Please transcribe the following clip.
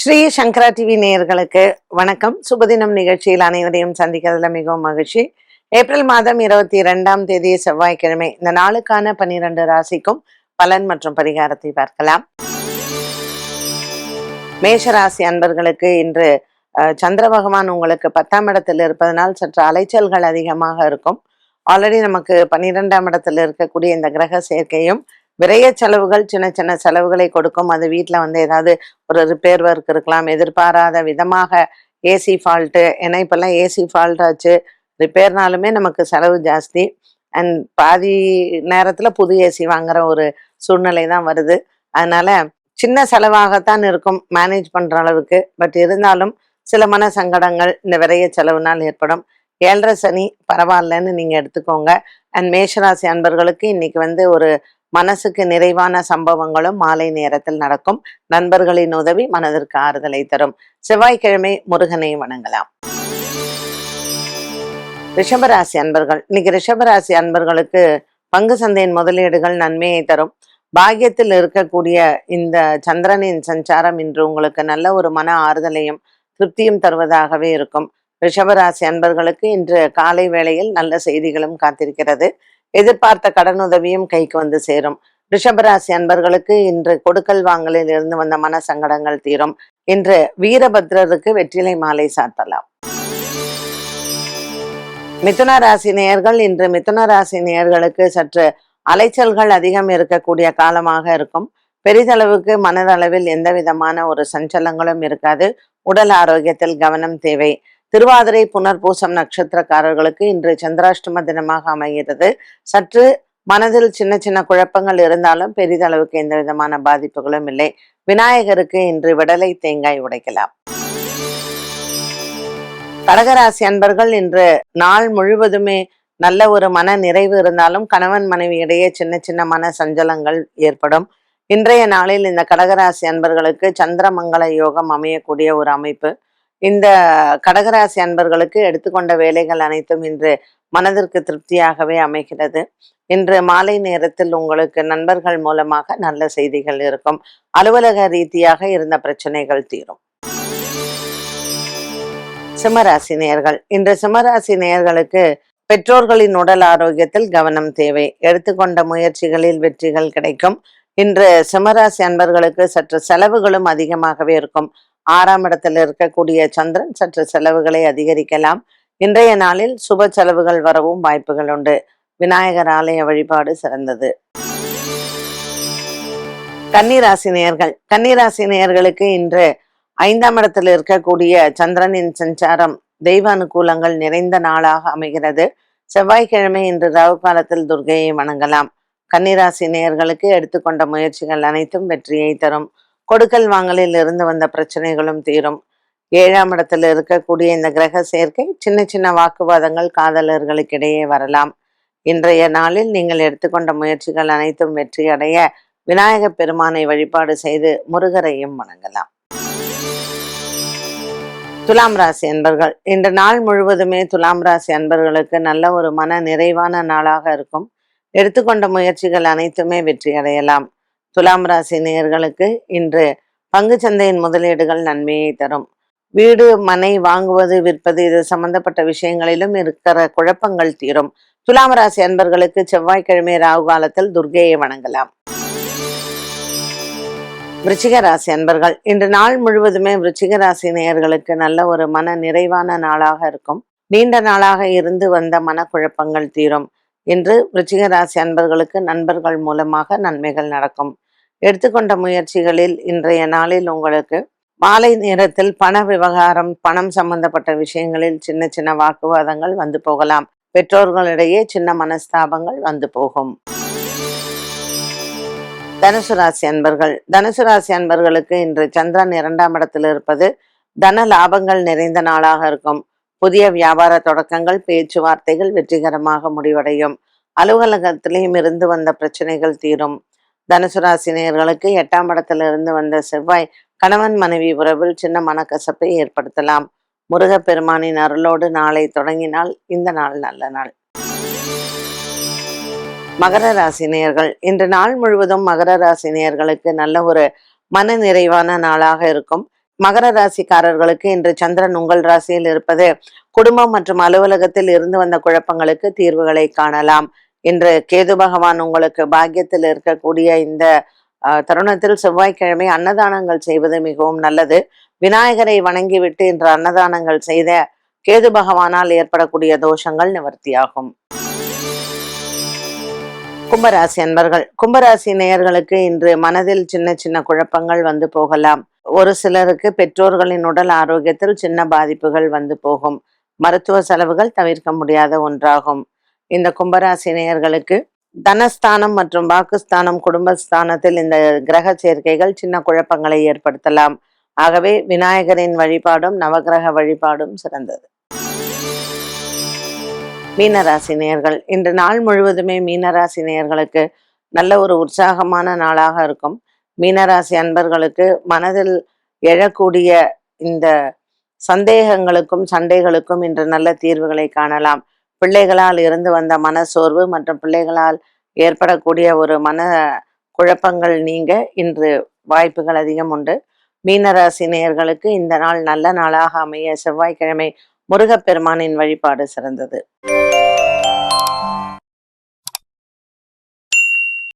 ஸ்ரீ சங்கரா TV நேயர்களுக்கு வணக்கம். சுபதினம் நிகழ்ச்சியில் அனைவரையும் சந்திக்கிறதுல மிகவும் மகிழ்ச்சி. ஏப்ரல் மாதம் இருபத்தி இரண்டாம் தேதி செவ்வாய்க்கிழமை இந்த நாளுக்கான பன்னிரண்டு ராசிக்கும் பலன் மற்றும் பரிகாரத்தை பார்க்கலாம். மேஷராசி அன்பர்களுக்கு இன்று சந்திர பகவான் உங்களுக்கு பத்தாம் இடத்தில் இருப்பதனால் சற்று அலைச்சல்கள் அதிகமாக இருக்கும். ஆல்ரெடி நமக்கு பன்னிரெண்டாம் இடத்தில் இருக்கக்கூடிய இந்த கிரக சேர்க்கையும் விரைய செலவுகள் சின்ன சின்ன செலவுகளை கொடுக்கும். அது வீட்டில் வந்து ஏதாவது ஒரு ரிப்பேர் ஒர்க் இருக்கலாம். எதிர்பாராத விதமாக ஏசி ஃபால்ட்டு ஏன்னா இப்போல்லாம் ஏசி ஃபால்ட் ஆச்சு. ரிப்பேர்னாலுமே நமக்கு செலவு ஜாஸ்தி. அண்ட் பாதி நேரத்தில் புது ஏசி வாங்குற ஒரு சூழ்நிலை தான் வருது. அதனால சின்ன செலவாகத்தான் இருக்கும் மேனேஜ் பண்ணுற அளவுக்கு. பட் இருந்தாலும் சில மன சங்கடங்கள் இந்த விரைய செலவுனால் ஏற்படும். ஏழரை சனி பரவாயில்லன்னு நீங்கள் எடுத்துக்கோங்க. அண்ட் மேஷராசி அன்பர்களுக்கு இன்னைக்கு வந்து ஒரு மனசுக்கு நிறைவான சம்பவங்களும் மாலை நேரத்தில் நடக்கும். நண்பர்களின் உதவி மனதிற்கு ஆறுதலை தரும். செவ்வாய்க்கிழமை முருகனை வணங்கலாம். ரிஷபராசி அன்பர்கள். இன்னைக்கு ரிஷபராசி அன்பர்களுக்கு பங்கு சந்தையின் முதலீடுகள் நன்மையை தரும். பாக்கியத்தில் இருக்கக்கூடிய இந்த சந்திரனின் சஞ்சாரம் இன்று உங்களுக்கு நல்ல ஒரு மன ஆறுதலையும் திருப்தியும் தருவதாகவே இருக்கும். ரிஷபராசி அன்பர்களுக்கு இன்று காலை வேளையில் நல்ல செய்திகளும் காத்திருக்கிறது. எதிர்பார்த்த கடனுதவியும் கைக்கு வந்து சேரும். ரிஷபராசி அன்பர்களுக்கு இன்று கொடுக்கல் வாங்கலில் இருந்து வந்த மன சங்கடங்கள் தீரும். இன்று வீரபத்ரருக்கு வெற்றிலை மாலை சாத்தலாம். மிதுன ராசி நேயர்கள் இன்று மிதுன ராசி நேயர்களுக்கு சற்று அலைச்சல்கள் அதிகம் இருக்கக்கூடிய காலமாக இருக்கும். பெரிதளவுக்கு மனதளவில் எந்த விதமான ஒரு சஞ்சலங்களும் இருக்காது. உடல் ஆரோக்கியத்தில் கவனம் தேவை. திருவாதிரை புனர்பூசம் நட்சத்திரக்காரர்களுக்கு இன்று சந்திராஷ்டம தினமாக அமைகிறது. சற்று மனதில் சின்ன சின்ன குழப்பங்கள் இருந்தாலும் பெரிதளவுக்கு எந்த விதமான பாதிப்புகளும் இல்லை. விநாயகருக்கு இன்று விடலை தேங்காய் உடைக்கலாம். கடகராசி அன்பர்கள் இன்று நாள் முழுவதுமே நல்ல ஒரு மன நிறைவு இருந்தாலும் கணவன் மனைவி இடையே சின்ன சின்ன மன சஞ்சலங்கள் ஏற்படும். இன்றைய நாளில் இந்த கடகராசி அன்பர்களுக்கு சந்திரமங்கல யோகம் அமையக்கூடிய ஒரு அமைப்பு. இந்த கடகராசி அன்பர்களுக்கு எடுத்துக்கொண்ட வேலைகள் அனைத்தும் இன்று மனதிற்கு திருப்தியாகவே அமைகிறது. இன்று மாலை நேரத்தில் உங்களுக்கு நண்பர்கள் மூலமாக நல்ல செய்திகள் இருக்கும். அலுவலக ரீதியாக இருந்த பிரச்சனைகள் தீரும். சிம்மராசி நேர்கள் இன்று சிம்மராசி நேர்களுக்கு பெற்றோர்களின் உடல் ஆரோக்கியத்தில் கவனம் தேவை. எடுத்துக்கொண்ட முயற்சிகளில் வெற்றிகள் கிடைக்கும். இன்று சிம்மராசி அன்பர்களுக்கு சற்று செலவுகளும் அதிகமாகவே இருக்கும். ஆறாம் இடத்தில் இருக்கக்கூடிய சந்திரன் சற்று செலவுகளை அதிகரிக்கலாம். இன்றைய நாளில் சுப செலவுகள் வரவும் வாய்ப்புகள் உண்டு. விநாயகர் ஆலய வழிபாடு சிறந்தது. கன்னிராசி நேயர்கள். கன்னிராசி நேயர்களுக்கு இன்று ஐந்தாம் இடத்தில் இருக்கக்கூடிய சந்திரனின் சஞ்சாரம் தெய்வ அனுகூலங்கள் நிறைந்த நாளாக அமைகிறது. செவ்வாய்க்கிழமை இன்று ரவு காலத்தில் துர்கையை வணங்கலாம். கன்னிராசி நேயர்களுக்கு எடுத்துக்கொண்ட முயற்சிகள் அனைத்தும் வெற்றியை தரும். கொடுக்கல் வாங்கலில் இருந்து வந்த பிரச்சனைகளும் தீரும். ஏழாம் இடத்தில் இருக்கக்கூடிய இந்த கிரக சேர்க்கை சின்ன சின்ன வாக்குவாதங்கள் காதலர்களுக்கிடையே வரலாம். இன்றைய நாளில் நீங்கள் எடுத்துக்கொண்ட முயற்சிகள் அனைத்தும் வெற்றி அடைய பெருமானை வழிபாடு செய்து முருகரையும் வணங்கலாம். துலாம் ராசி அன்பர்கள் இன்று நாள் முழுவதுமே துலாம் ராசி அன்பர்களுக்கு நல்ல ஒரு மன நிறைவான நாளாக இருக்கும். எடுத்துக்கொண்ட முயற்சிகள் அனைத்துமே வெற்றி அடையலாம். துலாம் ராசி நேயர்களுக்கு இன்று பங்குச்சந்தையின் முதலீடுகள் நன்மையை தரும். வீடு மனை வாங்குவது விற்பது இது சம்பந்தப்பட்ட விஷயங்களிலும் இருக்கிற குழப்பங்கள் தீரும். துலாம் ராசி அன்பர்களுக்கு செவ்வாய்க்கிழமை ராகு காலத்தில் துர்கையை வணங்கலாம். விருச்சிக ராசி அன்பர்கள் இன்று நாள் முழுவதுமே விருச்சிக ராசி நேயர்களுக்கு நல்ல ஒரு மன நிறைவான நாளாக இருக்கும். நீண்ட நாளாக இருந்து வந்த மனக்குழப்பங்கள் தீரும். இன்று விருச்சிக ராசி அன்பர்களுக்கு நண்பர்கள் மூலமாக நன்மைகள் நடக்கும். எடுத்துக்கொண்ட முயற்சிகளில் இன்றைய நாளில் உங்களுக்கு மாலை நேரத்தில் பண விவகாரம் பணம் சம்பந்தப்பட்ட விஷயங்களில் சின்ன சின்ன வாக்குவாதங்கள் வந்து போகலாம். பெற்றோர்களிடையே சின்ன மனஸ்தாபங்கள் வந்து போகும். தனுசு ராசி அன்பர்கள். தனுசு ராசி அன்பர்களுக்கு இன்று சந்திரன் இரண்டாம் இடத்தில் இருப்பது தன லாபங்கள் நிறைந்த நாளாக இருக்கும். புதிய வியாபார தொடக்கங்கள் பேச்சுவார்த்தைகள் வெற்றிகரமாக முடிவடையும். அலுவலகத்திலேயும் இருந்து வந்த பிரச்சனைகள் தீரும். தனுசு ராசி எட்டாம் இடத்திலிருந்து வந்த செவ்வாய் கணவன் மனைவி உறவில் சின்ன மனக்கசப்பை ஏற்படுத்தலாம். முருகப்பெருமானின் அருளோடு நாளை தொடங்கினால் இந்த நாள் நல்ல நாள். மகர ராசி நேயர்கள் இன்று நாள் முழுவதும் மகர ராசி நேயர்களுக்கு நல்ல ஒரு மன நிறைவான நாளாக இருக்கும். மகர ராசிக்காரர்களுக்கு இன்று சந்திரன் உங்கள் ராசியில் இருப்பது குடும்பம் மற்றும் அலுவலகத்தில் இருந்து வந்த குழப்பங்களுக்கு தீர்வுகளை காணலாம். இன்று கேது பகவான் உங்களுக்கு பாக்கியத்தில் இருக்கக்கூடிய இந்த தருணத்தில் செவ்வாய்க்கிழமை அன்னதானங்கள் செய்வது மிகவும் நல்லது. விநாயகரை வணங்கிவிட்டு இன்று அன்னதானங்கள் செய்த கேது பகவானால் ஏற்படக்கூடிய தோஷங்கள் நிவர்த்தியாகும். கும்பராசி அன்பர்கள் கும்பராசி நேயர்களுக்கு இன்று மனதில் சின்ன சின்ன குழப்பங்கள் வந்து போகலாம். ஒரு சிலருக்கு பெற்றோர்களின் உடல் ஆரோக்கியத்தில் சின்ன பாதிப்புகள் வந்து போகும். மருத்துவ செலவுகள் தவிர்க்க முடியாத ஒன்றாகும். இந்த கும்பராசி நேயர்களுக்கு தனஸ்தானம் மற்றும் வாக்குஸ்தானம் குடும்பஸ்தானத்தில் இந்த கிரக சேர்க்கைகள் சின்ன குழப்பங்களை ஏற்படுத்தலாம். ஆகவே விநாயகரின் வழிபாடும் நவகிரக வழிபாடும் சிறந்தது. மீனராசி நேர்கள் இன்று நாள் முழுவதுமே மீனராசி நேர்களுக்கு நல்ல ஒரு உற்சாகமான நாளாக இருக்கும். மீனராசி அன்பர்களுக்கு மனதில் எழக்கூடிய இந்த சந்தேகங்களுக்கும் சண்டைகளுக்கும் இன்று நல்ல தீர்வுகளை காணலாம். பிள்ளைகளால் இருந்து வந்த மனசோர்வு மற்றும் பிள்ளைகளால் ஏற்படக்கூடிய ஒரு மன குழப்பங்கள் நீங்க இன்று வாய்ப்புகள் அதிகம் உண்டு. மீனராசி நேயர்களுக்கு இந்த நாள் நல்ல நாளாக அமைய செவ்வாய்க்கிழமை முருகப்பெருமானின் வழிபாடு சிறந்தது.